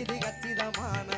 இது கச்சிதமான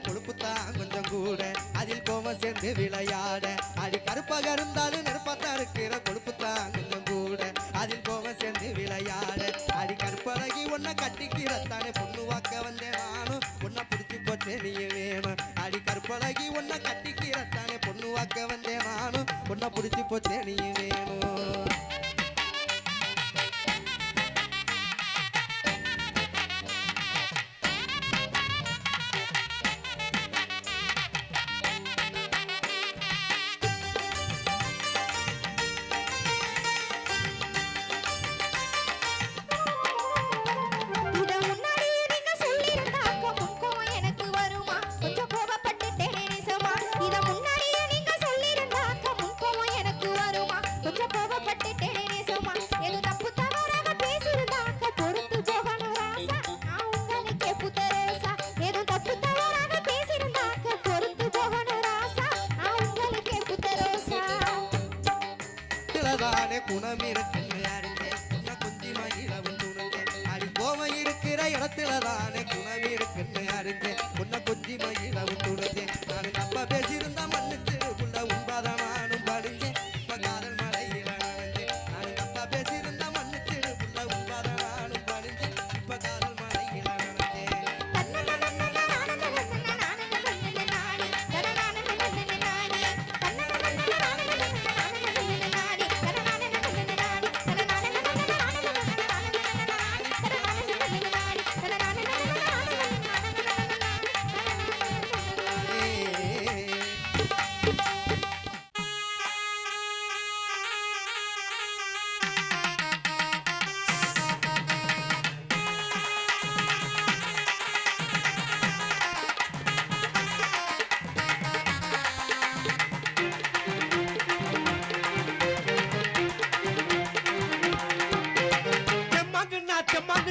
கொழுப்புத்தான் கொஞ்சம் கூட. அதில் கோவம் சேர்ந்து விளையாட. அடி கருப்பாக இருந்தாலும் நெருப்பாத்தான் இருக்கிற கொழுப்புத்தான் கொஞ்சம் கூட. அதில் கோவம் சேர்ந்து விளையாட. அடி கருப்பழகி உன்னை கட்டிக்கிறத்தானே பொண்ணு வாக்க வந்தேன் நானும். உன்னை பிடிச்சி போச்சு நீ வேணும். அடி கருப்பழகி உன்னை கட்டிக்கிறத்தானே பொண்ணு வாக்க வந்தேன் நானும். உன்னை பிடிச்சி போச்சு நீ வேணும்.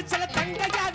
échale panga ya.